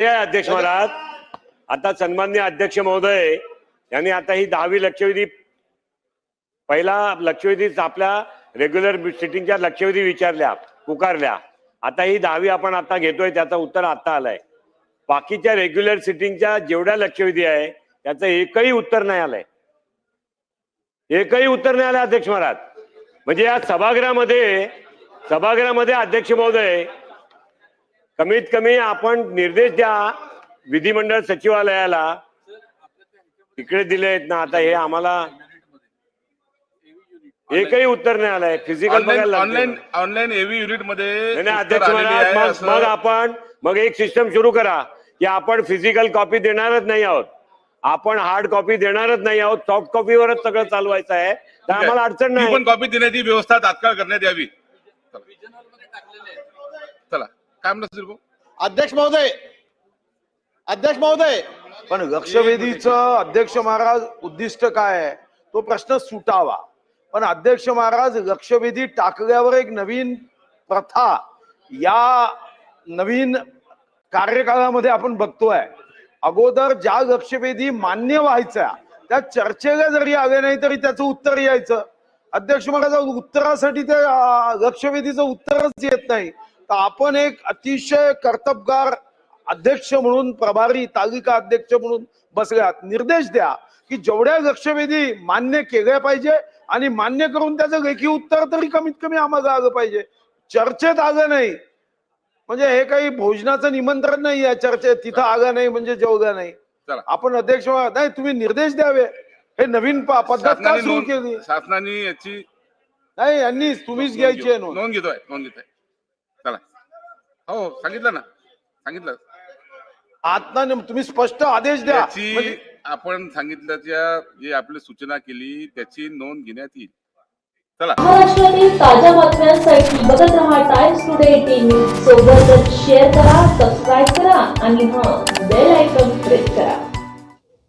अध्यक्ष महाराज. आता सन्मान्य अध्यक्ष महोदय यांनी आता ही दहावी लक्षवेधी पहिला लक्षवेधी आपल्या रेग्युलर सिटिंगच्या लक्षवेधी विचारल्या पुकारल्या. आता ही दहावी आपण आता घेतोय त्याचं उत्तर आता आलंय. बाकीच्या रेग्युलर सिटिंगच्या जेवढ्या लक्षवेधी आहे त्याचं एकही उत्तर नाही आलंय. एकही उत्तर नाही आलं अध्यक्ष महाराज. म्हणजे या सभागृहामध्ये सभागृहामध्ये अध्यक्ष महोदय कमीत कमी आपण निर्देश द्या विधिमंडळ सचिवालयाला. तिकडे दिले आहेत ना आता हे आम्हाला एकही उत्तर नाही आलंय. फिजिकल ऑनलाईन ऑनलाईन एव्ही युनिटमध्ये अध्यक्ष महाराज मग आपण मग एक सिस्टम सुरू करा की आपण फिजिकल कॉपी देणारच नाही आहोत. आपण हार्ड कॉपी देणारच नाही आहोत. सॉफ्ट कॉपीवरच सगळं चालवायचं आहे. तर आम्हाला अडचण नाही. पण कॉपी देण्याची व्यवस्था तात्काळ करण्यात यावी. काय भाऊ? अध्यक्ष महोदय अध्यक्ष महोदय. पण लक्षवेधीचं अध्यक्ष महाराज उद्दिष्ट काय आहे? तो प्रश्न सुटावा. पण अध्यक्ष महाराज लक्षवेधी टाकल्यावर एक नवीन प्रथा या नवीन कार्यकाळामध्ये आपण बघतोय. अगोदर ज्या लक्षवेधी मान्य व्हायच्या त्या चर्चेला जरी आले नाही तरी त्याचं उत्तर यायचं. अध्यक्ष महाराज उत्तरासाठी ते अं, लक्षवेधीचं उत्तरच येत नाही. तर आपण एक अतिशय कर्तबगार अध्यक्ष म्हणून प्रभारी तालिका अध्यक्ष म्हणून बसल्यात. निर्देश द्या की जेवढ्या लक्षवेधी मान्य केल्या पाहिजे आणि मान्य करून त्याचं लेखी उत्तर तरी कमीत कमी आम्हाला आलं पाहिजे. चर्चेत आलं नाही. म्हणजे हे काही भोजनाचं निमंत्रण नाही आहे चर्चेत. तिथं आलं नाही म्हणजे जेवलं नाही. आपण अध्यक्ष नाही तुम्ही निर्देश द्यावे. हे नवीन पद्धत का सुरू केली? शासनाने याची नाही यांनी तुम्हीच घ्यायची नोंद घेतोय नोंद घेतोय. हो सांगितलं ना. सांगितलं. आता न- तुम्ही स्पष्ट आदेश द्या. म्हणजे- आपण सांगितलं त्या जी आपली सूचना केली त्याची नोंद घेण्यात येईल. चला. महाराष्ट्रातील ताज्या बातम्यांसाठी बघत रहा टाइम्स टुडे टीव्ही. सोबतच शेअर करा सबस्क्राईब करा आणि हां